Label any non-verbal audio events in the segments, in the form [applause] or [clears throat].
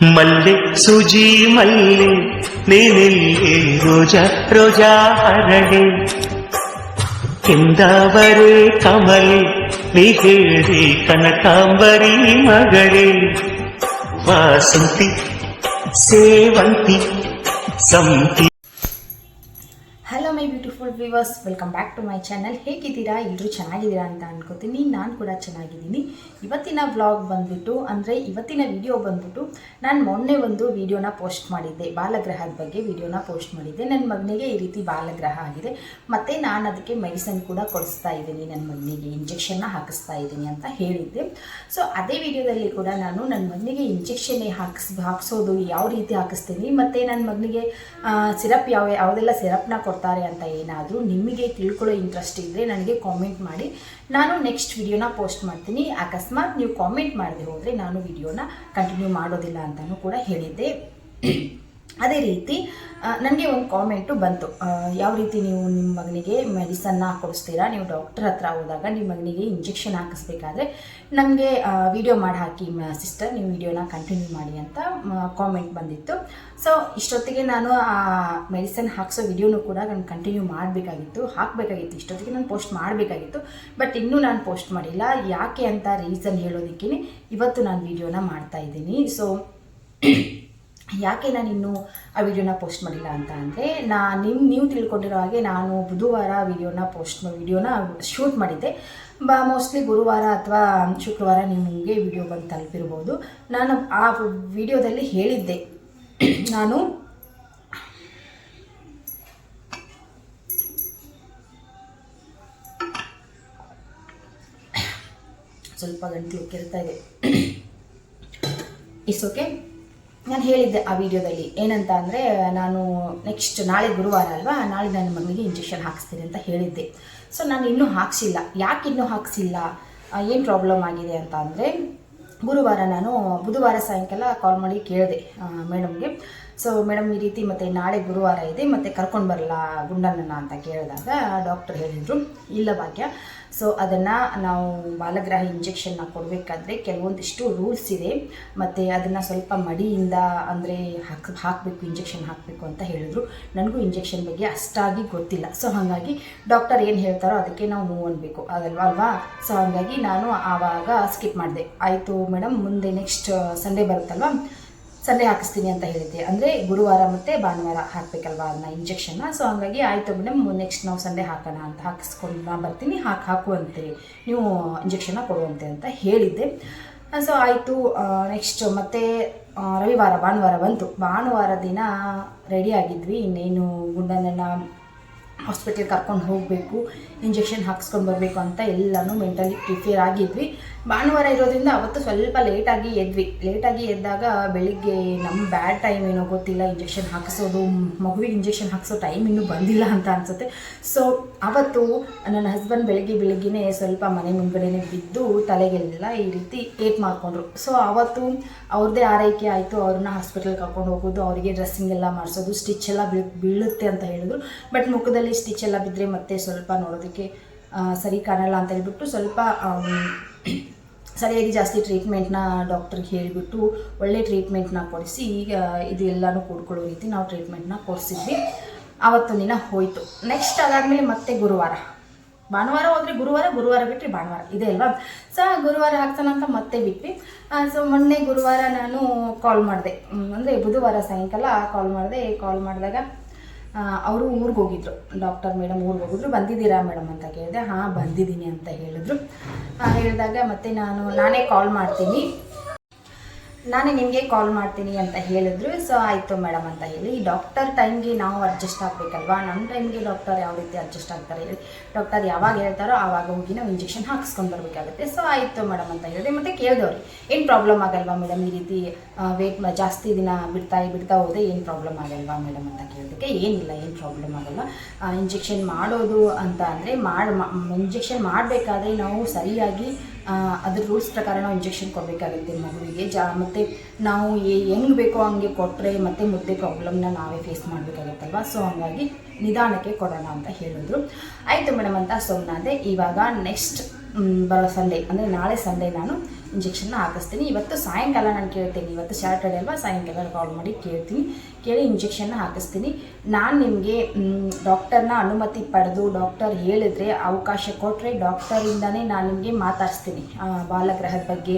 ಮಲ್ಲೆ ಸುಜಿ ಮಲ್ಲೆ ನೀನೆಲ್ಲಿ ರೋಜಾ ರೋಜಾ ಹರಡೆ ಕೆಂದಾವರೆ ಕಮಲೆ ನೀ ಹೇಳಿ ಕನಕಾಂಬರಿ ಮಗಳೇ ವಾಸಂತಿ ಸೇವಂತಿ ಸಂತಿ hello my viewers welcome back to my channel ಹೇಗಿದ್ದೀರಾ? ಎಲ್ಲರೂ ಚೆನ್ನಾಗಿದ್ದೀರಾ ಅಂತ ಅನ್ಕೋತೀನಿ. ನಾನು ಕೂಡ ಚೆನ್ನಾಗಿದ್ದೀನಿ. ಇವತ್ತಿನ ವ್ಲಾಗ್ ಬಂದ್ಬಿಟ್ಟು, ಅಂದರೆ ಇವತ್ತಿನ ವಿಡಿಯೋ ಬಂದ್ಬಿಟ್ಟು, ನಾನು ಮೊನ್ನೆ ಒಂದು ವಿಡಿಯೋನ ಪೋಸ್ಟ್ ಮಾಡಿದ್ದೆ. ಬಾಲಗ್ರಹದ ಬಗ್ಗೆ ವಿಡಿಯೋನ ಪೋಸ್ಟ್ ಮಾಡಿದ್ದೆ. ನನ್ನ ಮಗನಿಗೆ ಈ ರೀತಿ ಬಾಲಗ್ರಹ ಆಗಿದೆ. ಮತ್ತು ನಾನು ಅದಕ್ಕೆ ಮೆಡಿಸನ್ ಕೂಡ ಕೊಡಿಸ್ತಾ ಇದ್ದೀನಿ. ನನ್ನ ಮಗನಿಗೆ ಇಂಜೆಕ್ಷನ್ನ ಹಾಕಿಸ್ತಾ ಇದ್ದೀನಿ ಅಂತ ಹೇಳಿದ್ದೆ. ಸೊ ಅದೇ ವಿಡಿಯೋದಲ್ಲಿ ಕೂಡ ನಾನು ನನ್ನ ಮಗನಿಗೆ ಇಂಜೆಕ್ಷನ್ ಹಾಕಿಸ್, ಹಾಕಿಸೋದು ಯಾವ ರೀತಿ ಹಾಕಿಸ್ತೀನಿ? ಮತ್ತು ನನ್ನ ಮಗನಿಗೆ ಸಿರಪ್ ಯಾವ ಯಾವುದೆಲ್ಲ ಸಿರಪ್ನ ಕೊಡ್ತಾರೆ ಅಂತ ಏನಾದರೂ ನಿಮಗೆ ತಿಳ್ಕೊಳ್ಳೋ ಇಂಟ್ರೆಸ್ಟ್ ಇದ್ದರೆ ನನಗೆ ಕಾಮೆಂಟ್ ಮಾಡಿ. ನಾನು ನೆಕ್ಸ್ಟ್ ವಿಡಿಯೋನ ಪೋಸ್ಟ್ ಮಾಡ್ತೀನಿ. ಅಕಸ್ಮಾತ್ ನೀವು ಕಾಮೆಂಟ್ ಮಾಡದೆ ಹೋದರೆ ನಾನು ವಿಡಿಯೋನ ಕಂಟಿನ್ಯೂ ಮಾಡೋದಿಲ್ಲ ಅಂತಲೂ ಕೂಡ ಹೇಳಿದ್ದೆ. ಅದೇ ರೀತಿ ನನಗೆ ಒಂದು ಕಾಮೆಂಟು ಬಂತು. ಯಾವ ರೀತಿ ನೀವು ನಿಮ್ಮ ಮಗನಿಗೆ ಮೆಡಿಸನ್ನ ಕೊಡಿಸ್ತೀರಾ? ನೀವು ಡಾಕ್ಟರ್ ಹತ್ರ ಹೋದಾಗ ನಿಮ್ಮ ಮಗನಿಗೆ ಇಂಜೆಕ್ಷನ್ ಹಾಕಿಸ್ಬೇಕಾದ್ರೆ ನಮಗೆ ವಿಡಿಯೋ ಮಾಡಿ ಹಾಕಿ ಸಿಸ್ಟರ್ ನೀವು ವಿಡಿಯೋನ ಕಂಟಿನ್ಯೂ ಮಾಡಿ ಅಂತ ಕಾಮೆಂಟ್ ಬಂದಿತ್ತು. ಸೊ ಇಷ್ಟೊತ್ತಿಗೆ ನಾನು, ಆ ಮೆಡಿಸನ್ ಹಾಕಿಸೋ ವಿಡಿಯೋನು ಕೂಡ ನಾನು ಕಂಟಿನ್ಯೂ ಮಾಡಬೇಕಾಗಿತ್ತು, ಹಾಕಬೇಕಾಗಿತ್ತು. ಇಷ್ಟೊತ್ತಿಗೆ ನಾನು ಪೋಸ್ಟ್ ಮಾಡಬೇಕಾಗಿತ್ತು ಬಟ್ ಇನ್ನೂ ನಾನು ಪೋಸ್ಟ್ ಮಾಡಿಲ್ಲ. ಯಾಕೆ ಅಂತ ರೀಸನ್ ಹೇಳೋದಕ್ಕೆ ಇವತ್ತು ನಾನು ವಿಡಿಯೋನ ಮಾಡ್ತಾ ಇದ್ದೀನಿ. ಸೊ ಯಾಕೆ ನಾನು ಇನ್ನೂ ಆ ವಿಡಿಯೋನ ಪೋಸ್ಟ್ ಮಾಡಿಲ್ಲ ಅಂತ ಅಂದರೆ ನಾ ನಿಮ್ಮ ನೀವು ತಿಳ್ಕೊಂಡಿರೋ ಹಾಗೆ ನಾನು ಬುಧವಾರ ವಿಡಿಯೋನ ಪೋಸ್ಟ್ ವಿಡಿಯೋನ ಶೂಟ್ ಮಾಡಿದ್ದೆ. ಬ ಮೋಸ್ಟ್ಲಿ ಗುರುವಾರ ಅಥವಾ ಶುಕ್ರವಾರ ನಿಮಗೆ ವಿಡಿಯೋ ಬಂದು ತಲುಪಿರ್ಬೋದು. ನಾನು ಆ ವಿಡಿಯೋದಲ್ಲಿ ಹೇಳಿದ್ದೆ. ನಾನು ಸ್ವಲ್ಪ ಗಂಟಲು ಕೆರ್ತಾ ಇದೆ. ಇಸ್ ಓಕೆ ನಾನು ಹೇಳಿದ್ದೆ ಆ ವಿಡಿಯೋದಲ್ಲಿ. ಏನಂತ ಅಂದರೆ, ನಾನು ನೆಕ್ಸ್ಟ್ ನಾಳೆ ಗುರುವಾರ ಅಲ್ವಾ, ನಾಳೆ ನನ್ನ ಮಗನಿಗೆ ಇಂಜೆಕ್ಷನ್ ಹಾಕಿಸ್ತೀನಿ ಅಂತ ಹೇಳಿದ್ದೆ. ಸೊ ನಾನು ಇನ್ನೂ ಹಾಕ್ಸಿಲ್ಲ. ಯಾಕೆ ಇನ್ನೂ ಹಾಕ್ಸಿಲ್ಲ? ಏನು ಪ್ರಾಬ್ಲಮ್ ಆಗಿದೆ ಅಂತ ಅಂದರೆ, ಗುರುವಾರ ನಾನು ಬುಧವಾರ ಸಾಯಂಕಾಲ ಕಾಲ್ ಮಾಡಿ ಕೇಳಿದೆ ಮೇಡಮ್ಗೆ ಸೊ ಮೇಡಮ್ ಈ ರೀತಿ ಮತ್ತು ನಾಳೆ ಗುರುವಾರ ಇದೆ, ಮತ್ತು ಕರ್ಕೊಂಡು ಬರಲ್ಲ ಗುಂಡಣ್ಣನ ಅಂತ ಕೇಳಿದಾಗ ಡಾಕ್ಟರ್ ಹೇಳಿದರು, ಇಲ್ಲ ಭಾಗ್ಯ. ಸೊ ಅದನ್ನು ನಾವು ಬಾಲಗ್ರಹ ಇಂಜೆಕ್ಷನ್ನ ಕೊಡಬೇಕಾದ್ರೆ ಕೆಲವೊಂದಿಷ್ಟು ರೂಲ್ಸ್ ಇದೆ. ಮತ್ತು ಅದನ್ನು ಸ್ವಲ್ಪ ಮಡಿಯಿಂದ ಅಂದರೆ ಹಾಕ್, ಹಾಕಬೇಕು ಇಂಜೆಕ್ಷನ್ ಹಾಕಬೇಕು ಅಂತ ಹೇಳಿದ್ರು. ನನಗೂ ಇಂಜೆಕ್ಷನ್ ಬಗ್ಗೆ ಅಷ್ಟಾಗಿ ಗೊತ್ತಿಲ್ಲ. ಸೊ ಹಾಗಾಗಿ ಡಾಕ್ಟರ್ ಏನು ಹೇಳ್ತಾರೋ ಅದಕ್ಕೆ ನಾವು ಮೂವ್ ಅನ್ಬೇಕು ಅದಲ್ವಾ, ಅಲ್ವಾ? ಸೊ ಹಾಗಾಗಿ ನಾನು ಆವಾಗ ಸ್ಕಿಪ್ ಮಾಡಿದೆ. ಆಯಿತು ಮೇಡಮ್ ಮುಂದೆ ನೆಕ್ಸ್ಟ್ ಸಂಡೇ ಬರುತ್ತಲ್ವಾ? ಸಂಡೇ ಹಾಕಿಸ್ತೀನಿ ಅಂತ ಹೇಳಿದ್ದೆ. ಅಂದರೆ ಗುರುವಾರ ಮತ್ತು ಭಾನುವಾರ ಹಾಕಬೇಕಲ್ವಾ ಅದನ್ನ ಇಂಜೆಕ್ಷನ್ನ ಸೊ ಹಂಗಾಗಿ ಆಯಿತು ಮೇಡಮ್ ನೆಕ್ಸ್ಟ್ ನಾವು ಸಂಡೆ ಹಾಕೋಣ ಅಂತ ಹಾಕಿಸ್ಕೊಂಡು ನಾ ಬರ್ತೀನಿ. ಹಾಕಿ ಹಾಕುವಂತೆ ನೀವು ಇಂಜೆಕ್ಷನ್ನ ಕೊಡುವಂತೆ ಅಂತ ಹೇಳಿದ್ದೆ. ಸೊ ಆಯಿತು. ನೆಕ್ಸ್ಟ್ ಮತ್ತೆ ರವಿವಾರ, ಭಾನುವಾರ ಬಂತು. ಭಾನುವಾರ ದಿನ ರೆಡಿ ಆಗಿದ್ವಿ. ಇನ್ನೇನು ಗುಂಡನನ್ನ ಹಾಸ್ಪಿಟಲ್ ಕರ್ಕೊಂಡು ಹೋಗಬೇಕು ಇಂಜೆಕ್ಷನ್ ಹಾಕ್ಸ್ಕೊಂಡು ಬರಬೇಕು ಅಂತ ಎಲ್ಲನೂ ಮೆಂಟಲಿ ಪ್ರಿಪೇರ್ ಆಗಿದ್ವಿ. ಭಾನುವಾರ ಇರೋದ್ರಿಂದ ಅವತ್ತು ಸ್ವಲ್ಪ ಲೇಟಾಗಿ ಎದ್ವಿ. ಲೇಟಾಗಿ ಎದ್ದಾಗ ಬೆಳಿಗ್ಗೆ ನಮ್ಮ ಬ್ಯಾಡ್ ಟೈಮ್ ಏನೋ ಗೊತ್ತಿಲ್ಲ ಇಂಜೆಕ್ಷನ್ ಹಾಕಿಸೋದು, ಮಗುವಿಗೆ ಇಂಜೆಕ್ಷನ್ ಹಾಕಿಸೋ ಟೈಮ್ ಇನ್ನೂ ಬಂದಿಲ್ಲ ಅಂತ ಅನಿಸುತ್ತೆ. ಸೊ ಅವತ್ತು ನನ್ನ ಹಸ್ಬೆಂಡ್ ಬೆಳಗ್ಗೆ ಬೆಳಗ್ಗೆನೇ ಸ್ವಲ್ಪ ಮನೆ ಮುಂದ್ಗಡೆನೆ ಬಿದ್ದು ತಲೆಗೆಲ್ಲ ಈ ರೀತಿ ಏಟ್ ಮಾಡಿಕೊಂಡ್ರು. ಸೊ ಅವತ್ತು ಅವ್ರದ್ದೇ ಆರೈಕೆ ಆಯಿತು, ಅವ್ರನ್ನ ಹಾಸ್ಪಿಟಲ್ಗೆ ಕರ್ಕೊಂಡು ಹೋಗೋದು, ಅವರಿಗೆ ಡ್ರೆಸ್ಸಿಂಗ್ ಎಲ್ಲ ಮಾಡಿಸೋದು ಸ್ಟಿಚ್ ಎಲ್ಲ ಬೀಳ್, ಬೀಳುತ್ತೆ ಅಂತ ಹೇಳಿದ್ರು. ಬಟ್ ಮುಖದಲ್ಲಿ ಸ್ಟಿಚ್ ಎಲ್ಲ ಬಿದ್ದರೆ ಮತ್ತೆ ಸ್ವಲ್ಪ ನೋಡೋದಕ್ಕೆ ಸರಿ ಕಾಣಲ್ಲ ಅಂತ ಹೇಳ್ಬಿಟ್ಟು ಸ್ವಲ್ಪ ಸರಿಯಾಗಿ ಜಾಸ್ತಿ ಟ್ರೀಟ್ಮೆಂಟ್ನ ಡಾಕ್ಟ್ರಿಗೆ ಹೇಳಿಬಿಟ್ಟು ಒಳ್ಳೆ ಟ್ರೀಟ್ಮೆಂಟ್ನ ಕೊಡಿಸಿ, ಈಗ ಇದು ಎಲ್ಲನೂ ಕೂಡ್ಕೊಳ್ಳೋ ರೀತಿ ನಾವು ಟ್ರೀಟ್ಮೆಂಟ್ನ ಕೊಡಿಸಿದ್ವಿ. ಆವತ್ತು ದಿನ ಹೋಯಿತು. ನೆಕ್ಸ್ಟ್ ಅದಾದಮೇಲೆ ಮತ್ತೆ ಗುರುವಾರ. ಭಾನುವಾರ ಹೋದರೆ ಗುರುವಾರ ಗುರುವಾರ ಬಿಟ್ಟರೆ ಭಾನುವಾರ. ಇದೆ ಅಲ್ವಾ? ಸೊ ಗುರುವಾರ ಹಾಕ್ತಾನಂತ ಮತ್ತೆ ಬಿಟ್ವಿ. ಸೊ ಮೊನ್ನೆ ಗುರುವಾರ ನಾನು ಕಾಲ್ ಮಾಡಿದೆ. ಅಂದರೆ ಬುಧವಾರ ಸಾಯಂಕಾಲ ಕಾಲ್ ಮಾಡಿದೆ. ಕಾಲ್ ಮಾಡಿದಾಗ ಅವರು ಊರಿಗೆ ಹೋಗಿದ್ರು. ಡಾಕ್ಟರ್ ಮೇಡಮ್ ಊರಿಗೆ ಹೋಗಿದ್ರು. ಬಂದಿದ್ದೀರಾ ಮೇಡಮ್ ಅಂತ ಕೇಳಿದೆ, ಹಾಂ, ಬಂದಿದ್ದೀನಿ ಅಂತ ಹೇಳಿದ್ರು. ಹೇಳಿದಾಗ ಮತ್ತೆ ನಾನು, ನಾನೇ ಕಾಲ್ ಮಾಡ್ತೀನಿ. ನಾನೇ ನಿಮಗೆ ಕಾಲ್ ಮಾಡ್ತೀನಿ ಅಂತ ಹೇಳಿದ್ರು. ಸೊ ಆಯಿತು ಮೇಡಮ್ ಅಂತ ಹೇಳಿ. ಡಾಕ್ಟರ್ ಟೈಮ್ಗೆ ನಾವು ಅಡ್ಜಸ್ಟ್ ಆಗಬೇಕಲ್ವಾ? ನಮ್ಮ ಟೈಮ್ಗೆ ಡಾಕ್ಟರ್ ಯಾವ ರೀತಿ ಅಡ್ಜಸ್ಟ್ ಆಗ್ತಾರೆ ಹೇಳಿ. ಡಾಕ್ಟರ್ ಯಾವಾಗ ಹೇಳ್ತಾರೋ ಆವಾಗ ಹೋಗಿ ನಾವು ಇಂಜೆಕ್ಷನ್ ಹಾಕ್ಸ್ಕೊಂಡು ಬರಬೇಕಾಗುತ್ತೆ. ಸೊ ಆಯಿತು ಮೇಡಮ್ ಅಂತ ಹೇಳಿದೆ. ಮತ್ತೆ ಕೇಳಿದವ್ರಿ, ಏನು ಪ್ರಾಬ್ಲಮ್ ಆಗಲ್ವಾ ಮೇಡಮ್ ಈ ರೀತಿ ವೇಟ್ ಜಾಸ್ತಿ ದಿನ ಬಿಡ್ತಾ ಬಿಡ್ತಾ ಹೋದೆ ಏನು ಪ್ರಾಬ್ಲಮ್ ಆಗಲ್ವಾ ಮೇಡಮ್ ಅಂತ ಕೇಳೋದಕ್ಕೆ ಏನಿಲ್ಲ, ಏನು ಪ್ರಾಬ್ಲಮ್ ಆಗಲ್ಲ. ಇಂಜೆಕ್ಷನ್ ಮಾಡೋದು ಅಂತ ಅಂದರೆ ಮಾಡಿ ಇಂಜೆಕ್ಷನ್ ಮಾಡಬೇಕಾದ್ರೆ ನಾವು ಸರಿಯಾಗಿ ಅದ್ರ ರೂಲ್ಸ್ ಪ್ರಕಾರ ನಾವು ಇಂಜೆಕ್ಷನ್ ಕೊಡಬೇಕಾಗುತ್ತೆ ಮಗುವಿಗೆ. ಜಾ, ಮತ್ತು ನಾವು ಹೆಂಗ್ ಬೇಕೋ ಹಂಗೆ ಕೊಟ್ಟರೆ ಮತ್ತೆ ಮುದ್ದೆ ಪ್ರಾಬ್ಲಮ್ನ ನಾವೇ ಫೇಸ್ ಮಾಡಬೇಕಾಗತ್ತಲ್ವ? ಸೊ ಹಂಗಾಗಿ ನಿಧಾನಕ್ಕೆ ಕೊಡೋಣ ಅಂತ ಹೇಳಿದ್ರು. ಆಯಿತು ಮೇಡಮ್ ಅಂತ ಸುಮ್ಮನಾದೆ ಇವಾಗ ನೆಕ್ಸ್ಟ್ ಬರೋ ಸಂಡೇ ಅಂದರೆ ನಾಳೆ ಸಂಡೇ ನಾನು ಇಂಜೆಕ್ಷನ್ನ ಹಾಕಿಸ್ತೀನಿ. ಇವತ್ತು ಸಾಯಂಕಾಲ ನಾನು ಕೇಳ್ತೀನಿ. ಇವತ್ತು ಸ್ಯಾಟರ್ಡೆ ಅಲ್ವಾ? ಸಾಯಂಕಾಲ ಕಾಲ್ ಮಾಡಿ ಕೇಳ್ತೀನಿ. ಕೇಳಿ ಇಂಜೆಕ್ಷನ್ನ ಹಾಕಿಸ್ತೀನಿ. ನಾನು ನಿಮಗೆ ಡಾಕ್ಟರ್ನ ಅನುಮತಿ ಪಡೆದು ಡಾಕ್ಟರ್ ಹೇಳಿದ್ರೆ ಅವಕಾಶ ಕೊಟ್ಟರೆ ಡಾಕ್ಟರಿಂದನೇ ನಾನು ನಿಮಗೆ ಮಾತಾಡಿಸ್ತೀನಿ. ಬಾಲಗ್ರಹದ ಬಗ್ಗೆ,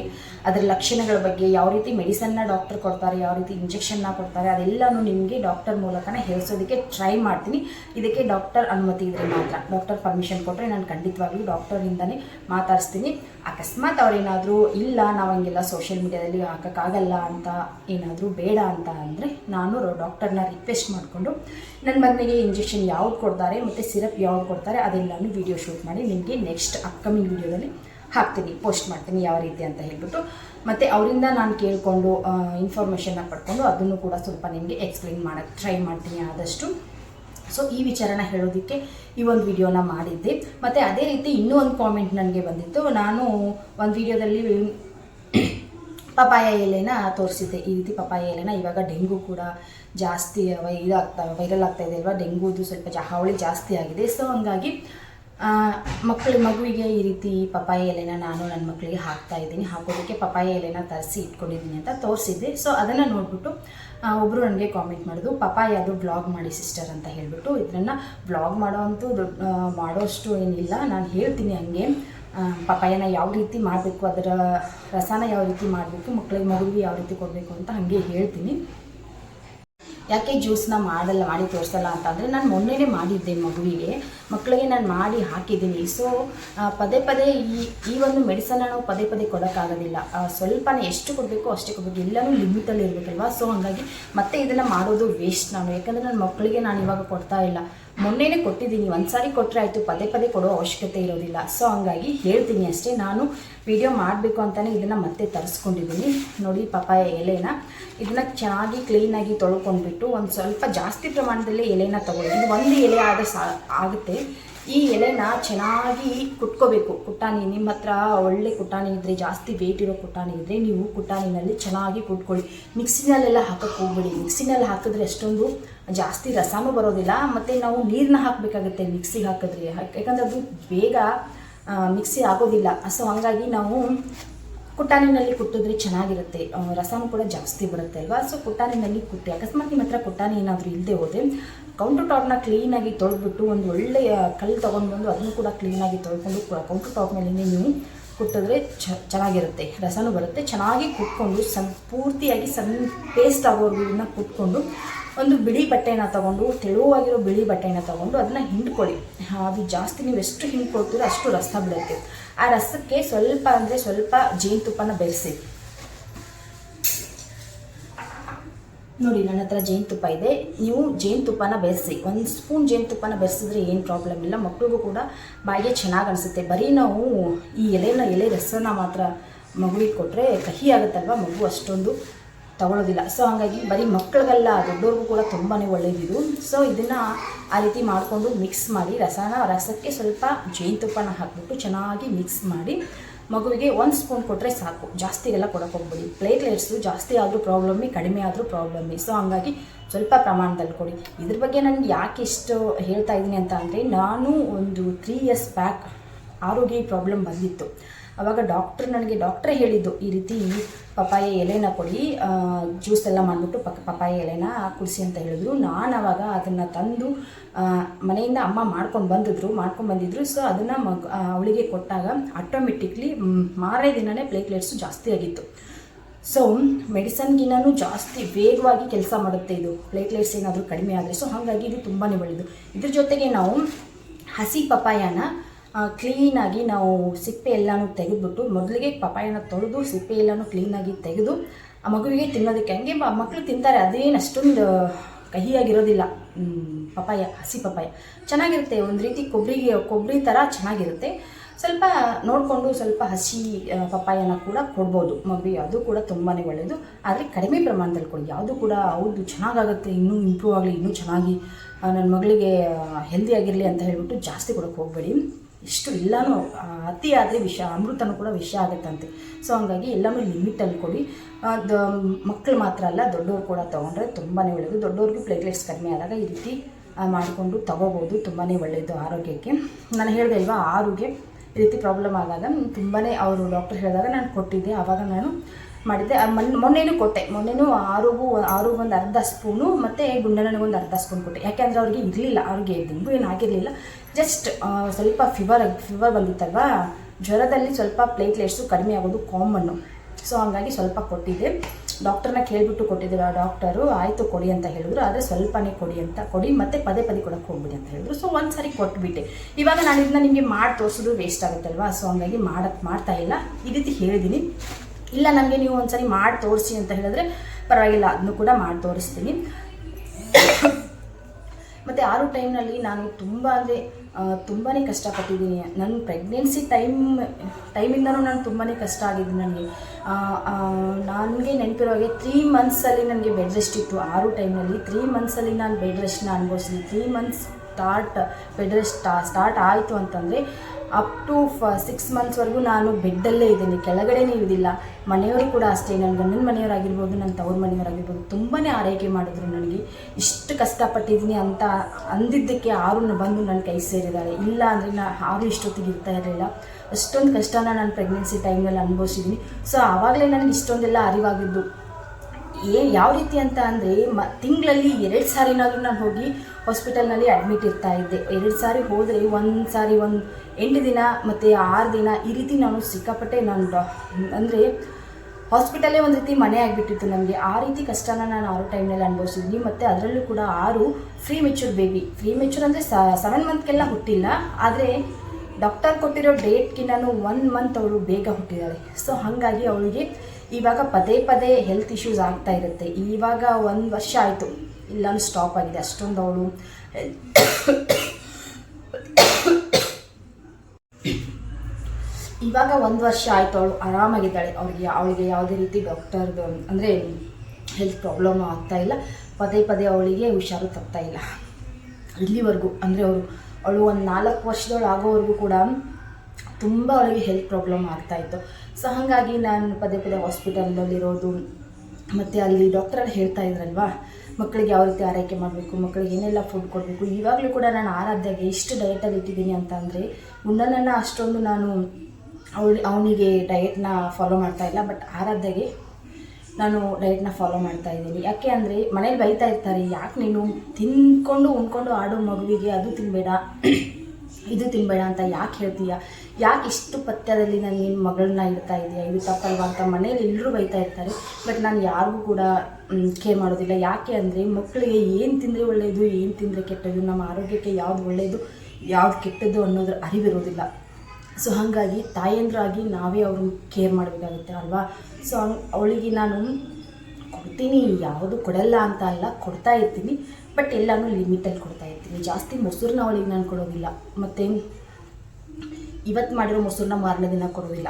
ಅದರ ಲಕ್ಷಣಗಳ ಬಗ್ಗೆ, ಯಾವ ರೀತಿ ಮೆಡಿಸನ್ನ ಡಾಕ್ಟರ್ ಕೊಡ್ತಾರೆ, ಯಾವ ರೀತಿ ಇಂಜೆಕ್ಷನ್ನ ಕೊಡ್ತಾರೆ, ಅದೆಲ್ಲನೂ ನಿಮಗೆ ಡಾಕ್ಟರ್ ಮೂಲಕನೇ ಹೇಳಿಸೋದಕ್ಕೆ ಟ್ರೈ ಮಾಡ್ತೀನಿ. ಇದಕ್ಕೆ ಡಾಕ್ಟರ್ ಅನುಮತಿ ಇದ್ರೆ ಮಾತ್ರ. ಡಾಕ್ಟರ್ ಪರ್ಮಿಷನ್ ಕೊಟ್ಟರೆ ನಾನು ಖಂಡಿತವಾಗ್ಲೂ ಡಾಕ್ಟರಿಂದನೇ ಮಾತಾಡಿಸ್ತೀನಿ. ಅಕಸ್ಮಾತ್ ಅವರೇನಾದರೂ, ಇಲ್ಲ, ನಾವು ಹಂಗೆಲ್ಲ ಸೋಷಿಯಲ್ ಮೀಡ್ಯಾದಲ್ಲಿ ಹಾಕೋಕ್ಕಾಗಲ್ಲ ಅಂತ ಏನಾದರೂ ಬೇಡ ಅಂತ ಅಂದರೆ, ನಾನು ಡಾಕ್ಟರ್ನ ರಿಕ್ವೆಸ್ಟ್ ಮಾಡಿಕೊಂಡು ನನ್ನ ಮಗನಿಗೆ ಇಂಜೆಕ್ಷನ್ ಯಾವ್ದು ಕೊಡ್ತಾರೆ ಮತ್ತು ಸಿರಪ್ ಯಾವ್ದು ಕೊಡ್ತಾರೆ ಅದೆಲ್ಲನೂ ವಿಡಿಯೋ ಶೂಟ್ ಮಾಡಿ ನಿಮಗೆ ನೆಕ್ಸ್ಟ್ ಅಪ್ಕಮಿಂಗ್ ವಿಡಿಯೋದಲ್ಲಿ ಹಾಕ್ತೀನಿ ಪೋಸ್ಟ್ ಮಾಡ್ತೀನಿ ಯಾವ ರೀತಿ ಅಂತ ಹೇಳ್ಬಿಟ್ಟು. ಮತ್ತು ಅವರಿಂದ ನಾನು ಕೇಳಿಕೊಂಡು ಇನ್ಫಾರ್ಮೇಷನ್ನ ಪಡ್ಕೊಂಡು ಅದನ್ನು ಕೂಡ ಸ್ವಲ್ಪ ನಿಮಗೆ ಎಕ್ಸ್ಪ್ಲೈನ್ ಮಾಡೋಕ್ಕೆ ಟ್ರೈ ಮಾಡ್ತೀನಿ ಆದಷ್ಟು. ಸೊ ಈ ವಿಚಾರನ ಹೇಳೋದಕ್ಕೆ ಈ ಒಂದು ವಿಡಿಯೋನ ಮಾಡಿದ್ದೆ. ಮತ್ತು ಅದೇ ರೀತಿ ಇನ್ನೂ ಒಂದು ಕಾಮೆಂಟ್ ನನಗೆ ಬಂದಿತ್ತು. ನಾನು ಒಂದು ವಿಡಿಯೋದಲ್ಲಿ ಪಪಾಯ ಎಲೆನ ತೋರಿಸಿದ್ದೆ. ಈ ರೀತಿ ಪಪಾಯ ಎಲೆನ ಇವಾಗ ಡೆಂಗು ಕೂಡ ಜಾಸ್ತಿ ಇದಾಗ್ತಾ ವೈರಲ್ ಆಗ್ತಾ ಇದೆ ಅಲ್ವಾ? ಡೆಂಗೂದು ಸ್ವಲ್ಪ ಹಾವಳಿ ಜಾಸ್ತಿ ಆಗಿದೆ. ಸೊ ಹಂಗಾಗಿ ಮಕ್ಕಳು ಮಗುವಿಗೆ ಈ ರೀತಿ ಪಪಾಯ ಎಲೆನ ನಾನು ನನ್ನ ಮಕ್ಕಳಿಗೆ ಹಾಕ್ತಾ ಇದ್ದೀನಿ. ಹಾಕೋದಕ್ಕೆ ಪಪಾಯ ಎಲೆನ ತರಿಸಿ ಇಟ್ಕೊಂಡಿದ್ದೀನಿ ಅಂತ ತೋರಿಸಿದ್ದೆ. ಸೊ ಅದನ್ನು ನೋಡಿಬಿಟ್ಟು ಒಬ್ಬರು ನನಗೆ ಕಾಮೆಂಟ್ ಮಾಡಿದ್ರು ಪಪಾಯ ಅದು ಬ್ಲಾಗ್ ಮಾಡಿ ಸಿಸ್ಟರ್ ಅಂತ ಹೇಳಿಬಿಟ್ಟು. ಇದನ್ನು ಬ್ಲಾಗ್ ಮಾಡೋ ಅಂತೂ ದೊಡ್ಡ ಮಾಡೋಷ್ಟು ಏನಿಲ್ಲ. ನಾನು ಹೇಳ್ತೀನಿ ಹಂಗೆ. ಪಪಾಯನ ಯಾವ ರೀತಿ ಮಾಡಬೇಕು, ಅದರ ರಸನ ಯಾವ ರೀತಿ ಮಾಡಬೇಕು ಮಕ್ಕಳಿಗೆ ಮಗುವಿಗೆ ಯಾವ ರೀತಿ ಕೊಡಬೇಕು ಅಂತ ಹಾಗೆ ಹೇಳ್ತೀನಿ. ಯಾಕೆ ಜ್ಯೂಸ್ನ ಮಾಡಲ್ಲ, ಮಾಡಿ ತೋರಿಸಲ್ಲ ಅಂತಂದರೆ ನಾನು ಮೊನ್ನೆನೇ ಮಾಡಿದ್ದೆ ಮಗುವಿಗೆ. ಮಕ್ಕಳಿಗೆ ನಾನು ಮಾಡಿ ಹಾಕಿದ್ದೀನಿ. ಸೊ ಪದೇ ಪದೇ ಈ ಈ ಒಂದು ಮೆಡಿಸನ್ನ ನಾವು ಪದೇ ಪದೇ ಕೊಡೋಕ್ಕಾಗೋದಿಲ್ಲ. ಸ್ವಲ್ಪನೇ ಎಷ್ಟು ಕೊಡಬೇಕು ಅಷ್ಟೇ ಕೊಡಬೇಕು. ಎಲ್ಲನೂ ಲಿಮಿಟಲ್ಲಿ ಇರಬೇಕಲ್ವಾ? ಸೊ ಹಾಗಾಗಿ ಮತ್ತೆ ಇದನ್ನು ಮಾಡೋದು ವೇಸ್ಟ್ ನಾನು. ಯಾಕಂದರೆ ನನ್ನ ಮಕ್ಕಳಿಗೆ ನಾನು ಇವಾಗ ಕೊಡ್ತಾ ಇಲ್ಲ. ಮೊನ್ನೆನೇ ಕೊಟ್ಟಿದ್ದೀನಿ. ಒಂದು ಸಾರಿ ಕೊಟ್ಟರೆ ಆಯಿತು, ಪದೇ ಪದೇ ಕೊಡೋ ಅವಶ್ಯಕತೆ ಇರೋದಿಲ್ಲ. ಸೊ ಹಂಗಾಗಿ ಹೇಳ್ತೀನಿ ಅಷ್ಟೇ. ನಾನು ವಿಡಿಯೋ ಮಾಡಬೇಕು ಅಂತಲೇ ಇದನ್ನು ಮತ್ತೆ ತರಿಸ್ಕೊಂಡಿದ್ದೀನಿ. ನೋಡಿ ಪಪಾಯ ಎಲೆನ. ಇದನ್ನು ಚೆನ್ನಾಗಿ ಕ್ಲೀನಾಗಿ ತೊಳ್ಕೊಂಡ್ಬಿಟ್ಟು ಒಂದು ಸ್ವಲ್ಪ ಜಾಸ್ತಿ ಪ್ರಮಾಣದಲ್ಲಿ ಎಲೆನ ತಗೊಳ್ಳಿ. ಒಂದು ಎಲೆ ಆದರೆ ಸಾ, ಆಗುತ್ತೆ. ಈ ಎಲೆನ ಚೆನ್ನಾಗಿ ಕುಟ್ಕೋಬೇಕು. ಕುಟಾಣಿ ನಿಮ್ಮ ಹತ್ರ ಒಳ್ಳೆ ಕುಟಾಣಿ ಇದ್ದರೆ ಜಾಸ್ತಿ ವೇಟ್ ಇರೋ ಕುಟಾಣಿ ಇದ್ದರೆ ನೀವು ಕುಟಾಣಿನಲ್ಲಿ ಚೆನ್ನಾಗಿ ಕುಟ್ಕೊಳ್ಳಿ. ಮಿಕ್ಸಿನಲ್ಲೆಲ್ಲ ಹಾಕಕ್ಕೆ ಹೋಗ್ಬೇಡಿ. ಮಿಕ್ಸಿನಲ್ಲಿ ಹಾಕಿದ್ರೆ ಅಷ್ಟೊಂದು ಜಾಸ್ತಿ ರಸನೂ ಬರೋದಿಲ್ಲ ಮತ್ತು ನಾವು ನೀರನ್ನ ಹಾಕಬೇಕಾಗುತ್ತೆ ಮಿಕ್ಸಿಗೆ ಹಾಕಿದ್ರೆ. ಯಾಕಂದರೆ ಅದು ಬೇಗ ಮಿಕ್ಸಿ ಆಗೋದಿಲ್ಲ. ಸೊ ಹಂಗಾಗಿ ನಾವು ಕುಟ್ಟಾನಿನಲ್ಲಿ ಕುಟ್ಟಿದ್ರೆ ಚೆನ್ನಾಗಿರುತ್ತೆ. ಆ, ಕೂಡ ಜಾಸ್ತಿ ಬರುತ್ತೆ ಅಲ್ವಾ? ಸೊ ಕುಟಾನಿನಲ್ಲಿ ಕುಟ್ಟಿ ಅಕಸ್ಮಾತ್ ನಿಮ್ಮ ಹತ್ರ ಕುಟಾನಿ ಏನಾದರೂ ಇಲ್ಲದೆ ಹೋದೆ ಕೌಂಟರ್ ಟಾಪ್ನ ಕ್ಲೀನಾಗಿ ತೊಳೆದ್ಬಿಟ್ಟು ಒಂದು ಒಳ್ಳೆಯ ಕಲ್ಲು ತೊಗೊಂಡು ಬಂದು ಅದನ್ನು ಕೂಡ ಕ್ಲೀನಾಗಿ ತೊಳ್ಕೊಂಡು ಕೌಂಟರ್ ಟಾಪ್ ಮೇಲೆ ನೀವು ಕುಟ್ಟಿದ್ರೆ ಚ ಚೆನ್ನಾಗಿರುತ್ತೆ. ರಸನೂ ಬರುತ್ತೆ. ಚೆನ್ನಾಗಿ ಕುಟ್ಕೊಂಡು ಸಣ್ಣ ಪೂರ್ತಿಯಾಗಿ ಸಣ್ಣ ಪೇಸ್ಟ್ ಇದನ್ನ ಕುಟ್ಕೊಂಡು ಒಂದು ಬಿಳಿ ಬಟ್ಟೆನ ತಗೊಂಡು, ತೆಳುವಾಗಿರೋ ಬಿಳಿ ಬಟ್ಟೆನ ತಗೊಂಡು ಅದನ್ನ ಹಿಂಡ್ಕೊಳ್ಳಿ. ಅದು ಜಾಸ್ತಿ ನೀವು ಎಷ್ಟು ಹಿಂಡ್ಕೊಳ್ತೀರೋ ಅಷ್ಟು ರಸ ಬಿಡುತ್ತೆ ಆ ರಸಕ್ಕೆ ಸ್ವಲ್ಪ ಅಂದರೆ ಸ್ವಲ್ಪ ಜೇನುತುಪ್ಪನ ಬೆರೆಸಿ. ನೋಡಿ, ನನ್ನ ಹತ್ರ ಜೇನುತುಪ್ಪ ಇದೆ. ನೀವು ಜೇನುತುಪ್ಪನ ಬೆರೆಸಿ. ಒಂದು ಸ್ಪೂನ್ ಜೇನುತುಪ್ಪನ ಬೆರೆಸಿದ್ರೆ ಏನು ಪ್ರಾಬ್ಲಮ್ ಇಲ್ಲ. ಮಕ್ಕಳಿಗೂ ಕೂಡ ಬಾಯಿಗೆ ಚೆನ್ನಾಗಿ ಅನಿಸುತ್ತೆ. ಬರೀ ನಾವು ಈ ಎಲೆನ, ಎಲೆ ರಸನ ಮಾತ್ರ ಮಗುವಿಗೆ ಕೊಟ್ಟರೆ ಕಹಿ ಆಗುತ್ತಲ್ವ ಮಗು? ಅಷ್ಟೊಂದು ತಗೊಳ್ಳೋದಿಲ್ಲ ಸೊ ಹಾಗಾಗಿ ಬರೀ ಮಕ್ಕಳಿಗೆಲ್ಲ ದೊಡ್ಡವ್ರಿಗೂ ಕೂಡ ತುಂಬಾ ಒಳ್ಳೆಯದಿದು ಸೊ ಇದನ್ನು ಆ ರೀತಿ ಮಾಡಿಕೊಂಡು ಮಿಕ್ಸ್ ಮಾಡಿ ರಸನ, ರಸಕ್ಕೆ ಸ್ವಲ್ಪ ಜೇನುತುಪ್ಪನ ಹಾಕಿಬಿಟ್ಟು ಚೆನ್ನಾಗಿ ಮಿಕ್ಸ್ ಮಾಡಿ ಮಗುವಿಗೆ ಒಂದು ಸ್ಪೂನ್ ಕೊಟ್ಟರೆ ಸಾಕು. ಜಾಸ್ತಿಗೆಲ್ಲ ಕೊಡೋಕೆ ಹೋಗ್ಬೋದು ಪ್ಲೇಟ್ಲೆಟ್ಸು ಜಾಸ್ತಿ ಆದರೂ ಪ್ರಾಬ್ಲಮ್ಮಿ ಕಡಿಮೆ ಆದರೂ ಪ್ರಾಬ್ಲಮ್ಮಿ ಸೊ ಹಂಗಾಗಿ ಸ್ವಲ್ಪ ಪ್ರಮಾಣದಲ್ಲಿ ಕೊಡಿ. ಇದ್ರ ಬಗ್ಗೆ ನನಗೆ ಯಾಕೆ ಇಷ್ಟು ಹೇಳ್ತಾ ಇದ್ದೀನಿ ಅಂತ ಅಂದರೆ, ನಾನು ಒಂದು ತ್ರೀ ಇಯರ್ಸ್ ಬ್ಯಾಕ್ ಆರೋಗ್ಯ ಪ್ರಾಬ್ಲಮ್ ಬಂದಿತ್ತು. ಆವಾಗ ಡಾಕ್ಟ್ರ್ ನನಗೆ ಡಾಕ್ಟ್ರೇ ಹೇಳಿದ್ದು, ಈ ರೀತಿ ಪಪಾಯ ಎಲೆನ ಕೊಡಿ ಜ್ಯೂಸ್ ಎಲ್ಲ ಮಾಡಿಬಿಟ್ಟು ಪಕ್ಕ ಪಪಾಯ ಎಲೆನ ಕುಡಿಸಿ ಅಂತ ಹೇಳಿದ್ರು. ನಾನು ಆವಾಗ ಅದನ್ನು ತಂದು ಮನೆಯಿಂದ ಅಮ್ಮ ಮಾಡ್ಕೊಂಡು ಬಂದಿದ್ರು ಮಾಡ್ಕೊಂಡು ಬಂದಿದ್ರು. ಸೊ ಅದನ್ನು ಮಗು ಅವಳಿಗೆ ಕೊಟ್ಟಾಗ ಆಟೋಮೆಟಿಕ್ಲಿ ಮಾರನೇ ದಿನವೇ ಪ್ಲೇಟ್ಲೆಟ್ಸು ಜಾಸ್ತಿ ಆಗಿತ್ತು. ಸೊ ಮೆಡಿಸನ್ಗಿನ್ನೂ ಜಾಸ್ತಿ ವೇಗವಾಗಿ ಕೆಲಸ ಮಾಡುತ್ತೆ ಇದು. ಪ್ಲೇಟ್ಲೆಟ್ಸ್ ಏನಾದರೂ ಕಡಿಮೆ ಆದರೆ. ಸೊ ಹಾಗಾಗಿ ಇದು ತುಂಬಾ ಒಳ್ಳೆಯದು ಇದ್ರ ಜೊತೆಗೆ ನಾವು ಹಸಿ ಪಪಾಯನ ಕ್ಲೀನಾಗಿ ನಾವು ಸಿಪ್ಪೆ ಎಲ್ಲನೂ ತೆಗೆದುಬಿಟ್ಟು ಮೊದಲಿಗೆ ಪಪಾಯನ ತೊಳೆದು ಸಿಪ್ಪೆ ಎಲ್ಲನೂ ಕ್ಲೀನಾಗಿ ತೆಗೆದು ಆ ಮಗುವಿಗೆ ತಿನ್ನೋದಕ್ಕೆ. ಹಂಗೆ ಮಕ್ಕಳು ತಿಂತಾರೆ, ಅದೇನು ಅಷ್ಟೊಂದು ಕಹಿಯಾಗಿರೋದಿಲ್ಲ. ಪಪಾಯ ಹಸಿ ಪಪಾಯ ಚೆನ್ನಾಗಿರುತ್ತೆ, ಒಂದು ರೀತಿ ಕೊಬ್ಬರಿಗೆ ಕೊಬ್ಬರಿ ಥರ ಚೆನ್ನಾಗಿರುತ್ತೆ. ಸ್ವಲ್ಪ ನೋಡಿಕೊಂಡು ಸ್ವಲ್ಪ ಹಸಿ ಪಪ್ಪಾಯನ ಪಪಾಯನ ಕೂಡ ಕೊಡ್ಬೋದು. ಮಗು ಅದು ಕೂಡ ತುಂಬಾ ಒಳ್ಳೆಯದು ಆದರೆ ಕಡಿಮೆ ಪ್ರಮಾಣದಲ್ಲಿ ಕೊಡಿ. ಯಾವುದು ಕೂಡ ಹೌದು, ಚೆನ್ನಾಗಾಗುತ್ತೆ, ಇನ್ನೂ ಇಂಪ್ರೂವ್ ಆಗಲಿ, ಇನ್ನೂ ಚೆನ್ನಾಗಿ ನನ್ನ ಮಗಳಿಗೆ ಹೆಲ್ದಿ ಆಗಿರಲಿ ಅಂತ ಹೇಳಿಬಿಟ್ಟು ಜಾಸ್ತಿ ಕೊಡೋಕ್ಕೆ ಹೋಗಬೇಡಿ. ಇಷ್ಟು ಎಲ್ಲನೂ ಅತಿ ಆದರೆ ವಿಷ, ಅಮೃತನೂ ಕೂಡ ವಿಷ ಆಗುತ್ತಂತೆ. ಸೊ ಹಂಗಾಗಿ ಎಲ್ಲನೂ ಲಿಮಿಟಲ್ಲಿ ಕೊಡಿ. ಮಕ್ಕಳು ಮಾತ್ರ ಅಲ್ಲ, ದೊಡ್ಡವ್ರು ಕೂಡ ತೊಗೊಂಡ್ರೆ ತುಂಬಾ ಒಳ್ಳೆಯದು ದೊಡ್ಡವ್ರಿಗೂ ಪ್ಲೇಟ್ಲೆಟ್ಸ್ ಕಡಿಮೆ ಆದಾಗ ಈ ರೀತಿ ಮಾಡಿಕೊಂಡು ತಗೋಬೋದು. ತುಂಬಾ ಒಳ್ಳೆಯದು ಆರೋಗ್ಯಕ್ಕೆ. ನಾನು ಹೇಳಿದೆ ಅಲ್ವಾ, ಆರೋಗ್ಯ ಈ ರೀತಿ ಪ್ರಾಬ್ಲಮ್ ಆದಾಗ ತುಂಬಾ ಅವರು ಡಾಕ್ಟರ್ ಹೇಳಿದಾಗ ನಾನು ಕೊಟ್ಟಿದ್ದೆ. ಆವಾಗ ನಾನು ಮಾಡಿದ್ದೆ. ಮೊನ್ನೆ ಮೊನ್ನೆನೂ ಕೊಟ್ಟೆ. ಮೊನ್ನೆನೂ ಆರುಗೂ ಆರು ಒಂದು ಅರ್ಧ ಸ್ಪೂನು ಮತ್ತು ಗುಂಡನಿಗೆ ಒಂದು ಅರ್ಧ ಸ್ಪೂನ್ ಕೊಟ್ಟೆ. ಯಾಕೆಂದರೆ ಅವ್ರಿಗೆ ಇರಲಿಲ್ಲ. ಅವ್ರಿಗೆ ಡೆಂಗು ಏನು ಆಗಿರಲಿಲ್ಲ. ಜಸ್ಟ್ ಸ್ವಲ್ಪ ಫಿವರ್ ಫಿವರ್ ಬಂದಿತ್ತಲ್ವಾ? ಜ್ವರದಲ್ಲಿ ಸ್ವಲ್ಪ ಪ್ಲೇಟ್ಲೆಟ್ಸು ಕಡಿಮೆ ಆಗೋದು ಕಾಮನ್ನು ಸೊ ಹಂಗಾಗಿ ಸ್ವಲ್ಪ ಕೊಟ್ಟಿದ್ದೆ. ಡಾಕ್ಟರ್ನ ಕೇಳಿಬಿಟ್ಟು ಕೊಟ್ಟಿದ್ದೆ ಆ ಡಾಕ್ಟರು ಆಯಿತು ಕೊಡಿ ಅಂತ ಹೇಳಿದ್ರು. ಆದರೆ ಸ್ವಲ್ಪನೇ ಕೊಡಿ ಅಂತ, ಕೊಡಿ ಮತ್ತೆ ಪದೇ ಪದೇ ಕೊಡೋಕ್ಕೆ ಹೋಗ್ಬಿಡಿ ಅಂತ ಹೇಳಿದ್ರು. ಸೊ ಒಂದು ಸಾರಿ ಕೊಟ್ಬಿಟ್ಟೆ. ಇವಾಗ ನಾನು ಇದನ್ನ ನಿಮಗೆ ಮಾಡಿ ತೋರಿಸೋದು ವೇಸ್ಟ್ ಆಗುತ್ತಲ್ವಾ? ಸೊ ಹಂಗಾಗಿ ಮಾಡಕ್ಕೆ ಮಾಡ್ತಾ ಇಲ್ಲ. ಈ ರೀತಿ ಹೇಳಿದ್ದೀನಿ. ಇಲ್ಲ ನನಗೆ ನೀವು ಒಂದು ಸಾರಿ ಮಾಡಿ ತೋರಿಸಿ ಅಂತ ಹೇಳಿದ್ರೆ ಪರವಾಗಿಲ್ಲ. ಅದನ್ನು ಕೂಡ ಮಾಡಿ ತೋರಿಸ್ತೀನಿ. [coughs] ಮತ್ತು ಆರು ಟೈಮ್ನಲ್ಲಿ ನಾನು ತುಂಬ ಅಂದರೆ ತುಂಬಾ ಕಷ್ಟಪಟ್ಟಿದ್ದೀನಿ. ನನ್ನ ಪ್ರೆಗ್ನೆನ್ಸಿ ಟೈಮ್ ಟೈಮಿಂದನೂ ನಾನು ತುಂಬಾ ಕಷ್ಟ ಆಗಿದ್ದು ನನಗೆ. ನನಗೆ ನೆನಪಿರೋ ಹಾಗೆ ತ್ರೀ ಮಂತ್ಸಲ್ಲಿ ನನಗೆ ಬೆಡ್ ರೆಸ್ಟ್ ಇತ್ತು. ಆರು ಟೈಮಲ್ಲಿ ತ್ರೀ ಮಂತ್ಸಲ್ಲಿ ನಾನು ಬೆಡ್ ರೆಸ್ಟ್ನ ಅನುಭವಿಸಿದ್ದೀನಿ three months start bed rest start ಆಯಿತು ಅಂತಂದರೆ ಅಪ್ ಟು ಫ ಸಿಕ್ಸ್ ಮಂತ್ಸ್ವರೆಗೂ ನಾನು ಬೆಡ್ಡಲ್ಲೇ ಇದ್ದೀನಿ. ಕೆಳಗಡೆನೇ ಇರೋದಿಲ್ಲ ಮನೆಯವರು ಕೂಡ ಅಷ್ಟೇ. ನನ್ನ ಗಂಡನ ಮನೆಯವರಾಗಿರ್ಬೋದು ನನ್ನ ತವ್ರ ಮನೆಯವರಾಗಿರ್ಬೋದು. ತುಂಬಾ ಆರೈಕೆ ಮಾಡಿದ್ರು ನನಗೆ. ಇಷ್ಟು ಕಷ್ಟಪಟ್ಟಿದ್ದೀನಿ ಅಂತ ಅಂದಿದ್ದಕ್ಕೆ ಆರು ಬಂದು ನನ್ನ ಕೈ ಸೇರಿದ್ದಾರೆ. ಇಲ್ಲ ಅಂದರೆ ನಾ ಆರು ಇಷ್ಟೊತ್ತಿಗೆ ಇರ್ತಾ ಇರಲಿಲ್ಲ. ಅಷ್ಟೊಂದು ಕಷ್ಟನ ನಾನು ಪ್ರೆಗ್ನೆನ್ಸಿ ಟೈಮಲ್ಲಿ ಅನುಭವಿಸಿದ್ದೀನಿ. ಸೊ ಆವಾಗಲೇ ನನಗೆ ಇಷ್ಟೊಂದೆಲ್ಲ ಅರಿವಾಗಿದ್ದು. ಏ, ಯಾವ ರೀತಿ ಅಂತ ಅಂದರೆ, ಮ, ತಿಂಗಳಲ್ಲಿ ಎರಡು ಸಾರಿನಾದರೂ ನಾನು ಹೋಗಿ ಹಾಸ್ಪಿಟಲ್ನಲ್ಲಿ ಅಡ್ಮಿಟ್ ಇರ್ತಾ ಇದ್ದೆ. ಎರಡು ಸಾರಿ ಹೋದರೆ ಒಂದು ಸಾರಿ ಒಂದು ಎಂಟು ದಿನ ಮತ್ತು ಆರು ದಿನ ಈ ರೀತಿ ನಾನು ಸಿಕ್ಕಾಪಟ್ಟೆ ನಾನು ಡಾ, ಅಂದರೆ ಹಾಸ್ಪಿಟಲ್ಲೇ ಒಂದು ರೀತಿ ಮನೆ ಆಗಿಬಿಟ್ಟಿತ್ತು ನನಗೆ ಆ ರೀತಿ ಕಷ್ಟನ ನಾನು ಆರು ಟೈಮ್ನಲ್ಲಿ ಅನುಭವಿಸಿದ್ವಿ ಮತ್ತು ಅದರಲ್ಲೂ ಕೂಡ ಆರು premature baby premature ಅಂದರೆ ಸೆವೆನ್ ಮಂತ್ಗೆಲ್ಲ ಹುಟ್ಟಿಲ್ಲ. ಆದರೆ ಡಾಕ್ಟರ್ ಕೊಟ್ಟಿರೋ ಡೇಟ್ಗಿಂತನೂ ಒನ್ ಮಂತ್ ಅವಳು ಬೇಗ ಹುಟ್ಟಿದ್ದಾರೆ ಸೊ ಹಾಗಾಗಿ ಅವಳಿಗೆ ಇವಾಗ ಪದೇ ಪದೇ ಹೆಲ್ತ್ ಇಶ್ಯೂಸ್ ಆಗ್ತಾ ಇರುತ್ತೆ. ಇವಾಗ ಒಂದು ವರ್ಷ ಆಯಿತು. ಇಲ್ಲಾನು ಸ್ಟಾಪ್ ಆಗಿದೆ. ಅಷ್ಟೊಂದು ಅವಳು ಇವಾಗ ಒಂದು ವರ್ಷ ಆಯಿತು ಅವಳು ಆರಾಮಾಗಿದ್ದಾಳೆ. ಅವ್ರಿಗೆ ಅವಳಿಗೆ ಯಾವುದೇ ರೀತಿ ಡಾಕ್ಟರ್ದು ಅಂದರೆ ಹೆಲ್ತ್ ಪ್ರಾಬ್ಲಮ್ ಆಗ್ತಾ ಇಲ್ಲ. ಪದೇ ಪದೇ ಅವಳಿಗೆ ಹುಷಾರು ತಪ್ತಾ ಇಲ್ಲ. ಇಲ್ಲಿವರೆಗೂ ಅಂದರೆ ಅವರು, ಅವಳು ಒಂದು ನಾಲ್ಕು ವರ್ಷದವಳು ಆಗೋವರೆಗೂ ಕೂಡ ತುಂಬ ಅವಳಿಗೆ ಹೆಲ್ತ್ ಪ್ರಾಬ್ಲಮ್ ಆಗ್ತಾಯಿತ್ತು ಸೊ ಹಾಗಾಗಿ ನಾನು ಪದೇ ಪದೇ ಹಾಸ್ಪಿಟಲಲ್ಲಿರೋದು ಮತ್ತು ಅಲ್ಲಿ ಡಾಕ್ಟರಲ್ಲಿ ಹೇಳ್ತಾ ಇದ್ರಲ್ವಾ? ಮಕ್ಕಳಿಗೆ ಯಾವ ರೀತಿ ಆರೈಕೆ ಮಾಡಬೇಕು, ಮಕ್ಕಳಿಗೆ ಏನೆಲ್ಲ ಫುಡ್ ಕೊಡಬೇಕು? ಇವಾಗಲೂ ಕೂಡ ನಾನು ಆರಾಧ್ಯಾಗೆ ಇಷ್ಟು ಡಯಟಲ್ಲಿ ಇಟ್ಟಿದ್ದೀನಿ ಅಂತ ಅಂದರೆ ಉಂಡನನ್ನು ಅಷ್ಟೊಂದು ನಾನು ಅವಳು, ಅವನಿಗೆ ಡಯಟ್ನ ಫಾಲೋ ಮಾಡ್ತಾ ಇಲ್ಲ ಬಟ್ ಆರಾಧ್ಯಾಗೆ ನಾನು ಡಯಟ್ನ ಫಾಲೋ ಮಾಡ್ತಾ ಇದ್ದೀನಿ. ಯಾಕೆ ಅಂದರೆ, ಮನೇಲಿ ಬೈತಾ ಇರ್ತಾರೆ, ಯಾಕೆ ನೀನು ತಿನ್ಕೊಂಡು ಉಣ್ಕೊಂಡು ಆಡೋ ಮಗುವಿಗೆ ಅದು ತಿನ್ನಬೇಡ ಇದು ತಿನ್ಬೇಡ ಅಂತ ಯಾಕೆ ಹೇಳ್ತೀಯ? ಯಾಕೆ ಇಷ್ಟು ಪಥ್ಯದಲ್ಲಿ ನಾನು ನಿನ್ನ ಮಗಳನ್ನ ಇಡ್ತಾ ಇದೆಯಾ ಇದು ತಪ್ಪಲ್ವಾ ಅಂತ ಮನೇಲಿ ಎಲ್ಲರೂ ಬೈತಾ ಇರ್ತಾರೆ. ಬಟ್ ನಾನು ಯಾರಿಗೂ ಕೂಡ ಕೇರ್ ಮಾಡೋದಿಲ್ಲ. ಯಾಕೆ ಅಂದರೆ ಮಕ್ಕಳಿಗೆ ಏನು ತಿಂದರೆ ಒಳ್ಳೆಯದು ಏನು ತಿಂದರೆ ಕೆಟ್ಟದ್ದು ನಮ್ಮ ಆರೋಗ್ಯಕ್ಕೆ ಯಾವ್ದು ಒಳ್ಳೆಯದು ಯಾವ್ದು ಕೆಟ್ಟದ್ದು ಅನ್ನೋದ್ರ ಅರಿವಿರೋದಿಲ್ಲ. ಸೊ ಹಾಗಾಗಿ ತಾಯಂದ್ರಾಗಿ ನಾವೇ ಅವರು ಕೇರ್ ಮಾಡಬೇಕಾಗುತ್ತೆ ಅಲ್ವಾ? ಸೊ ಅವಳಿಗೆ ನಾನು ಕೊಡ್ತೀನಿ, ಯಾವುದು ಕೊಡಲ್ಲ ಅಂತ ಅಲ್ಲ, ಕೊಡ್ತಾ ಇರ್ತೀನಿ. ಬಟ್ ಎಲ್ಲಾನು ಲಿಮಿಟಲ್ಲಿ ಕೊಡ್ತಾ ಇರ್ತೀನಿ ಜಾಸ್ತಿ ಮೊಸರನ್ನ ಅವಳಿಗೆ ನಾನು ಕೊಡೋದಿಲ್ಲ. ಮತ್ತು ಇವತ್ತು ಮಾಡಿರೋ ಮೊಸರನ್ನ ಮಾರನೇ ದಿನ ಕೊಡೋದಿಲ್ಲ.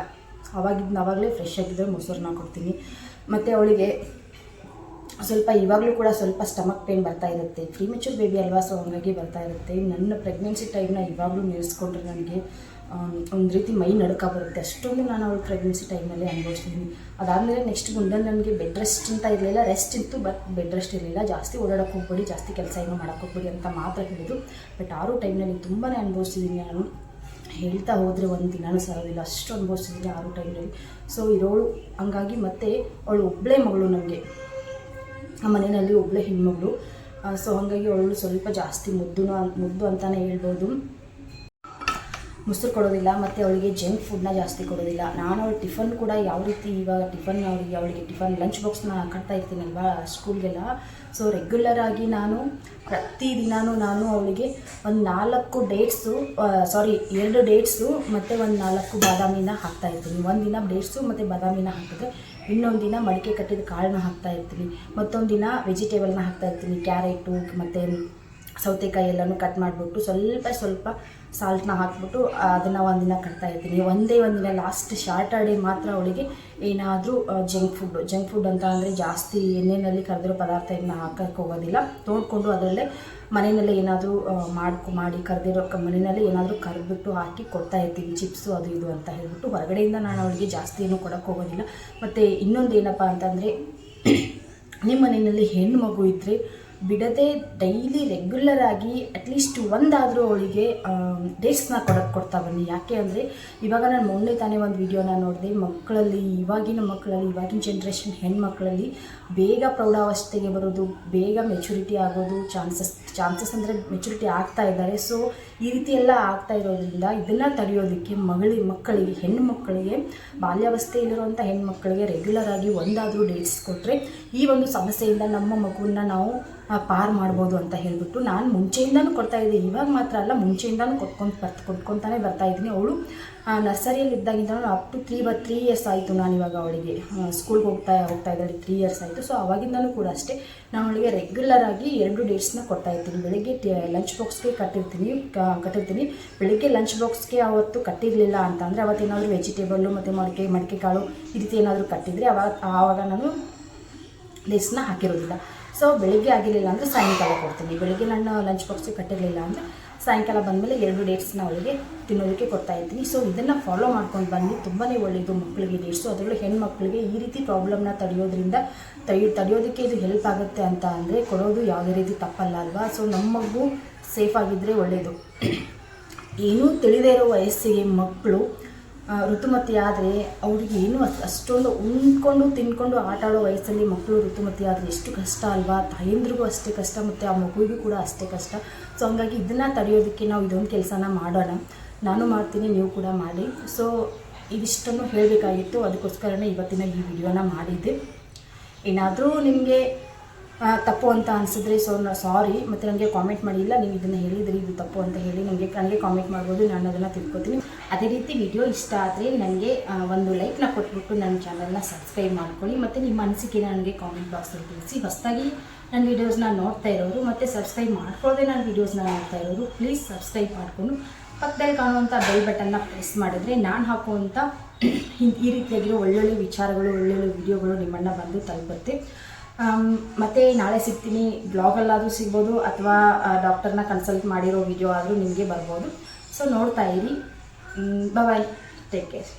ಅವಾಗಿದ್ದು ಆವಾಗಲೇ ಫ್ರೆಶ್ ಆಗಿದ್ದರೆ ಮೊಸರನ್ನ ಕೊಡ್ತೀನಿ. ಮತ್ತು ಅವಳಿಗೆ ಸ್ವಲ್ಪ ಇವಾಗಲೂ ಕೂಡ ಸ್ವಲ್ಪ ಸ್ಟಮಕ್ ಪೇನ್ ಬರ್ತಾ ಇರುತ್ತೆ. ಫ್ರೀ ಮೆಚೂರ್ ಬೇಬಿ ಅಲ್ವಾ ಸೊ ಹಂಗಾಗಿ ಬರ್ತಾ ಇರುತ್ತೆ. ನನ್ನ ಪ್ರೆಗ್ನೆನ್ಸಿ ಟೈಮ್ನ ಇವಾಗಲೂ ನಿಲ್ಲಿಸ್ಕೊಂಡ್ರೆ ನನಗೆ ಒಂದು ರೀತಿ ಮೈ ನಡುಕ ಬರುತ್ತೆ. ಅಷ್ಟೊಂದು ನಾನು ಅವಳು ಪ್ರೆಗ್ನೆನ್ಸಿ ಟೈಮಲ್ಲಿ ಅನುಭವಿಸ್ತೀನಿ. ಅದಾದಮೇಲೆ ನೆಕ್ಸ್ಟ್ ಮುಂದೆ ನನಗೆ ಬೆಡ್ ರೆಸ್ಟ್ ಅಂತ ಇರಲಿಲ್ಲ. ರೆಸ್ಟ್ ಇತ್ತು ಬಟ್ ಬೆಡ್ ರೆಸ್ಟ್ ಇರಲಿಲ್ಲ. ಜಾಸ್ತಿ ಓಡಾಡೋಕೆ ಹೋಗ್ಬೇಡಿ, ಜಾಸ್ತಿ ಕೆಲಸ ಏನು ಮಾಡೋಕೆ ಹೋಗ್ಬೇಡಿ ಅಂತ ಮಾತ್ರ ಹೇಳಿದ್ರು. ಬಟ್ ಆರು ಟೈಮ್ನಲ್ಲಿ ತುಂಬಾ ಅನುಭವಿಸ್ತಿದ್ದೀನಿ ನಾನು ಹೇಳ್ತಾ ಹೋದರೆ ಒಂದು ದಿನಾನೂ ಸರೋದಿಲ್ಲ ಅಷ್ಟು ಅನುಭವಿಸಿದ್ದೀನಿ ಆರು ಟೈಮ್ನಲ್ಲಿ ಸೊ ಇರೋಳು, ಹಂಗಾಗಿ ಮತ್ತೆ ಅವಳು ಒಬ್ಬಳೇ ಮಗಳು ನನಗೆ ನಮ್ಮ ಮನೆಯಲ್ಲಿ ಒಬ್ಬಳೇ ಹೆಣ್ಮಗಳು. ಸೊ ಹಾಗಾಗಿ ಅವಳು ಸ್ವಲ್ಪ ಜಾಸ್ತಿ ಮುದ್ದು ಮುದ್ದು ಅಂತಲೇ ಹೇಳ್ಬೋದು. ಮೊಸರು ಕೊಡೋದಿಲ್ಲ, ಮತ್ತು ಅವಳಿಗೆ ಜಂಕ್ ಫುಡ್ನ ಜಾಸ್ತಿ ಕೊಡೋದಿಲ್ಲ. ನಾನು ಅವಳು ಟಿಫನ್ ಕೂಡ ಯಾವ ರೀತಿ ಇವಾಗ ಟಿಫನ್ ಅವಳಿಗೆ ಅವಳಿಗೆ ಟಿಫನ್ ಲಂಚ್ ಬಾಕ್ಸ್ನ ಕಟ್ತಾ ಇರ್ತೀನಲ್ವಾ ಸ್ಕೂಲ್ಗೆಲ್ಲ ಸೊ ರೆಗ್ಯುಲರ್ ಆಗಿ ನಾನು ಪ್ರತಿ ದಿನಾನೂ ನಾನು ಅವಳಿಗೆ ಒಂದು ನಾಲ್ಕು ಡೇಟ್ಸು ಸಾರಿ ಎರಡು ಡೇಟ್ಸು ಮತ್ತು ಒಂದು ನಾಲ್ಕು ಬಾದಾಮಿನ ಹಾಕ್ತಾ ಇರ್ತೀನಿ. ಒಂದು ದಿನ ಡೇಟ್ಸು ಮತ್ತು ಬಾದಾಮಿನ ಹಾಕಿದ್ರೆ ಇನ್ನೊಂದು ದಿನ ಮಡಿಕೆ ಕಟ್ಟಿದ ಕಾಳನ್ನ ಹಾಕ್ತಾ ಇರ್ತೀನಿ. ಮತ್ತೊಂದು ದಿನ ವೆಜಿಟೇಬಲ್ನ ಹಾಕ್ತಾ ಇರ್ತೀನಿ. ಕ್ಯಾರೆಟು ಮತ್ತು ಸೌತೆಕಾಯಿ ಎಲ್ಲನೂ ಕಟ್ ಮಾಡಿಬಿಟ್ಟು ಸ್ವಲ್ಪ ಸ್ವಲ್ಪ ಸಾಲ್ಟ್ನ ಹಾಕ್ಬಿಟ್ಟು ಅದನ್ನು ಒಂದಿನ ಕಟ್ತಾ ಇರ್ತೀನಿ. ಒಂದೇ ಒಂದಿನ ಲಾಸ್ಟ್ ಶಾರ್ಟರ್ಡೇ ಮಾತ್ರ ಅವಳಿಗೆ ಏನಾದರೂ ಜಂಕ್ ಫುಡ್ ಜಂಕ್ ಫುಡ್ ಅಂತ ಅಂದರೆ ಜಾಸ್ತಿ ಎಣ್ಣೆಯಲ್ಲಿ ಕರೆದಿರೋ ಪದಾರ್ಥ ಇದನ್ನ ಹಾಕಕ್ಕೆ ಹೋಗೋದಿಲ್ಲ. ನೋಡಿಕೊಂಡು ಅದರಲ್ಲೇ ಮನೆಯಲ್ಲೇ ಏನಾದರೂ ಮಾಡ್ಕೊ, ಮಾಡಿ ಕರೆದಿರೋ ಮನೆಯಲ್ಲೇ ಏನಾದರೂ ಕರೆದ್ಬಿಟ್ಟು ಹಾಕಿ ಕೊಡ್ತಾ ಇರ್ತೀನಿ. ಚಿಪ್ಸು ಅದು ಇದು ಅಂತ ಹೇಳ್ಬಿಟ್ಟು ಹೊರಗಡೆಯಿಂದ ನಾನು ಅವಳಿಗೆ ಜಾಸ್ತಿ ಏನು ಕೊಡೋಕ್ಕೆ ಹೋಗೋದಿಲ್ಲ. ಮತ್ತು ಇನ್ನೊಂದು ಏನಪ್ಪ ಅಂತಂದರೆ, ನಿಮ್ಮ ಮನೆಯಲ್ಲಿ ಹೆಣ್ಣು ಮಗು ಇದ್ದರೆ ಬಿಡದೆ ಡೈಲಿ ರೆಗ್ಯುಲರ್ ಆಗಿ ಅಟ್ಲೀಸ್ಟ್ ಒಂದಾದರೂ ಅವಳಿಗೆ ಡೇಟ್ಸ್ನ ಕೊಡೋಕ್ಕೆ ಕೊಡ್ತಾ ಬನ್ನಿ. ಯಾಕೆ ಅಂದರೆ ಇವಾಗ ನಾನು ಮೊನ್ನೆ ತಾನೇ ಒಂದು ವಿಡಿಯೋನ ನೋಡಿದೆ. ಮಕ್ಕಳಲ್ಲಿ, ಇವಾಗಿನ ಮಕ್ಕಳಲ್ಲಿ, ಇವಾಗಿನ ಜನ್ರೇಷನ್ ಹೆಣ್ಮಕ್ಳಲ್ಲಿ ಬೇಗ ಪ್ರೌಢಾವಸ್ಥೆಗೆ ಬರೋದು, ಬೇಗ ಮೆಚುರಿಟಿ ಆಗೋದು ಚಾನ್ಸಸ್ ಚಾನ್ಸಸ್ ಅಂದರೆ ಮೆಚುರಿಟಿ ಆಗ್ತಾ ಇದ್ದಾರೆ. ಸೊ ಈ ರೀತಿ ಎಲ್ಲ ಆಗ್ತಾ ಇರೋದ್ರಿಂದ ಇದನ್ನು ತಡೆಯೋದಕ್ಕೆ ಮಗಳಿ ಮಕ್ಕಳಿಗೆ, ಹೆಣ್ಣು ಮಕ್ಕಳಿಗೆ ಬಾಲ್ಯಾವಸ್ಥೆಯಲ್ಲಿರುವಂಥ ಹೆಣ್ಮಕ್ಳಿಗೆ ರೆಗ್ಯುಲರ್ ಆಗಿ ಒಂದಾದರೂ ಡೇಟ್ಸ್ ಕೊಟ್ಟರೆ ಈ ಒಂದು ಸಮಸ್ಯೆಯಿಂದ ನಮ್ಮ ಮಗುವನ್ನ ನಾವು ಪಾರ್ ಮಾಡ್ಬೋದು ಅಂತ ಹೇಳ್ಬಿಟ್ಟು ನಾನು ಮುಂಚೆಯಿಂದನೂ ಕೊಡ್ತಾ ಇದ್ದೆ. ಇವಾಗ ಮಾತ್ರ ಅಲ್ಲ, ಮುಂಚೆಯಿಂದನೂ ಕೊಟ್ಕೊಂಡು ಬರ್ತ, ಕೊಟ್ಕೊತಾನೆ ಬರ್ತಾ ಇದ್ದೀನಿ. ಅವಳು ನರ್ಸರಿಯಲ್ಲಿ ಇದ್ದಾಗಿಂದ ಅಪ್ ಟು ತ್ರೀ ಬ ತ್ರೀ ಇಯರ್ಸ್ ಆಯಿತು ನಾನು ಇವಾಗ ಅವಳಿಗೆ. ಸ್ಕೂಲ್ಗೆ ಹೋಗ್ತಾ ಹೋಗ್ತಾ ಇದ್ದಾಳೆ ತ್ರೀ ಇಯರ್ಸ್ ಆಯಿತು. ಸೊ ಅವಾಗಿಂದನೂ ಕೂಡ ಅಷ್ಟೇ ನಾನು ಅವಳಿಗೆ ರೆಗ್ಯುಲರ್ ಆಗಿ ಎರಡು ಡೇಟ್ಸ್ನ ಕೊಡ್ತಾ ಇರ್ತೀನಿ. ಬೆಳಿಗ್ಗೆ ಲಂಚ್ ಬಾಕ್ಸ್ಗೆ ಕಟ್ಟಿರ್ತೀನಿ ಕಟ್ಟಿರ್ತೀನಿ. ಬೆಳಿಗ್ಗೆ ಲಂಚ್ ಬಾಕ್ಸ್ಗೆ ಅವತ್ತು ಕಟ್ಟಿರಲಿಲ್ಲ ಅಂತ ಅಂದರೆ ಅವತ್ತೇನಾದರೂ ವೆಜಿಟೇಬಲ್ಲು ಮತ್ತು ಮಡಿಕೆ ಮಡಿಕೆ ಕಾಳು ಈ ರೀತಿ ಏನಾದರೂ ಕಟ್ಟಿದರೆ ಅವಾಗ, ಆವಾಗ ನಾನು ಲೇಸ್ನ ಹಾಕಿರೋದಿಲ್ಲ ಸೊ ಬೆಳಿಗ್ಗೆ ಆಗಿರಲಿಲ್ಲ ಅಂದರೆ ಸಾಯಂಕಾಲ ಕೊಡ್ತೀನಿ. ಬೆಳಿಗ್ಗೆ ನಾನು ಲಂಚ್ ಬಾಕ್ಸು ಕಟ್ಟಿರಲಿಲ್ಲ ಅಂದರೆ ಸಾಯಂಕಾಲ ಬಂದಮೇಲೆ ಎರಡು ಡೇಟ್ಸ್ನ ಅವಳಿಗೆ ತಿನ್ನೋದಕ್ಕೆ ಕೊಡ್ತಾ ಇರ್ತೀನಿ. ಸೊ ಇದನ್ನು ಫಾಲೋ ಮಾಡ್ಕೊಂಡು ಬಂದು ತುಂಬಾ ಒಳ್ಳೆಯದು ಮಕ್ಕಳಿಗೆ ಡೇಟ್ಸು ಅದರಲ್ಲೂ ಹೆಣ್ಮಕ್ಳಿಗೆ ಈ ರೀತಿ ಪ್ರಾಬ್ಲಮ್ನ ತಡೆಯೋದ್ರಿಂದ ತಡೆಯೋ ತಡೆಯೋದಕ್ಕೆ ಇದು ಹೆಲ್ಪ್ ಆಗುತ್ತೆ ಅಂತ ಅಂದರೆ ಕೊಡೋದು ಯಾವುದೇ ರೀತಿ ತಪ್ಪಲ್ಲ ಅಲ್ವಾ? ಸೊ ನಮ್ಮ ಮಗು ಸೇಫ್ ಆಗಿದ್ದರೆ ಒಳ್ಳೆಯದು ಏನೂ ತಿಳಿದೇ ಇರೋ ವಯಸ್ಸಿಗೆ ಮಕ್ಕಳು ಋತುಮತಿ ಆದರೆ ಅವ್ರಿಗೆ ಏನು ಅಷ್ಟೊಂದು ಉಂಡ್ಕೊಂಡು ತಿನ್ಕೊಂಡು ಆಟ ಆಡೋ ವಯಸ್ಸಲ್ಲಿ ಮಕ್ಕಳು ಋತುಮತಿ ಆದರೆ ಎಷ್ಟು ಕಷ್ಟ ಅಲ್ವಾ? ತಾಯಂದ್ರಿಗೂ ಅಷ್ಟೇ ಕಷ್ಟ ಮತ್ತು ಆ ಮಗುವಿಗೂ ಕೂಡ ಅಷ್ಟೇ ಕಷ್ಟ. ಸೊ ಹಂಗಾಗಿ ಇದನ್ನು ತಡೆಯೋದಕ್ಕೆ ನಾವು ಇದೊಂದು ಕೆಲಸನ ಮಾಡೋಣ. ನಾನು ಮಾಡ್ತೀನಿ, ನೀವು ಕೂಡ ಮಾಡಿ. ಸೊ ಇದಿಷ್ಟನ್ನು ಹೇಳಬೇಕಾಗಿತ್ತು. ಅದಕ್ಕೋಸ್ಕರನೇ ಇವತ್ತಿನ ಈ ವಿಡಿಯೋನ ಮಾಡಿದ್ದೆ. ಏನಾದರೂ ನಿಮಗೆ ತಪ್ಪು ಅಂತ ಅನಿಸಿದ್ರೆ ಸೊ ಸಾರಿ ಮತ್ತು ನನಗೆ ಕಾಮೆಂಟ್ ಮಾಡಿಲ್ಲ ನೀವು ಇದನ್ನು ಹೇಳಿದ್ರಿ, ಇದು ತಪ್ಪು ಅಂತ ಹೇಳಿ ನನಗೆ ನನಗೆ ಕಾಮೆಂಟ್ ಮಾಡ್ಬೋದು, ನಾನು ಅದನ್ನು ತಿಳ್ಕೊತೀನಿ. ಅದೇ ರೀತಿ ವಿಡಿಯೋ ಇಷ್ಟ ಆದರೆ ನನಗೆ ಒಂದು ಲೈಕ್ನ ಕೊಟ್ಬಿಟ್ಟು ನನ್ನ ಚಾನಲ್ನ ಸಬ್ಸ್ಕ್ರೈಬ್ ಮಾಡ್ಕೊಳ್ಳಿ. ಮತ್ತು ನಿಮ್ಮ ಅನಿಸಿಕೆ ನನಗೆ ಕಾಮೆಂಟ್ ಬಾಕ್ಸಲ್ಲಿ ತಿಳಿಸಿ. ಹೊಸದಾಗಿ ನನ್ನ ವೀಡಿಯೋಸ್ನ ನೋಡ್ತಾ ಇರೋರು, ಮತ್ತು ಸಬ್ಸ್ಕ್ರೈಬ್ ಮಾಡ್ಕೊಳ್ಳದೆ ನನ್ನ ವೀಡಿಯೋಸ್ನ ನೋಡ್ತಾ ಇರೋರು ಪ್ಲೀಸ್ ಸಬ್ಸ್ಕ್ರೈಬ್ ಮಾಡಿಕೊಂಡು ಪಕ್ಕದಲ್ಲಿ ಕಾಣುವಂಥ ಬೆಲ್ ಬಟನ್ನ ಪ್ರೆಸ್ ಮಾಡಿದ್ರೆ ನಾನು ಹಾಕುವಂಥ [clears throat] ಈ- ರೀತಿಯಾಗಿರೋ ಒಳ್ಳೊಳ್ಳೆ ವಿಚಾರಗಳು, ಒಳ್ಳೊಳ್ಳೆ ವಿಡಿಯೋಗಳು ನಿಮ್ಮನ್ನು ಬಂದು ತಲುಪುತ್ತೆ. ಮತ್ತೆ ನಾಳೆ ಸಿಗ್ತೀನಿ. ಬ್ಲಾಗಲ್ಲಾದರೂ ಸಿಗ್ಬೋದು ಅಥವಾ ಡಾಕ್ಟರ್ನ ಕನ್ಸಲ್ಟ್ ಮಾಡಿರೋ ವಿಡಿಯೋ ಆದರೂ ನಿಮಗೆ ಬರ್ಬೋದು. ಸೊ ನೋಡ್ತಾ ಇರಿ. Bye take care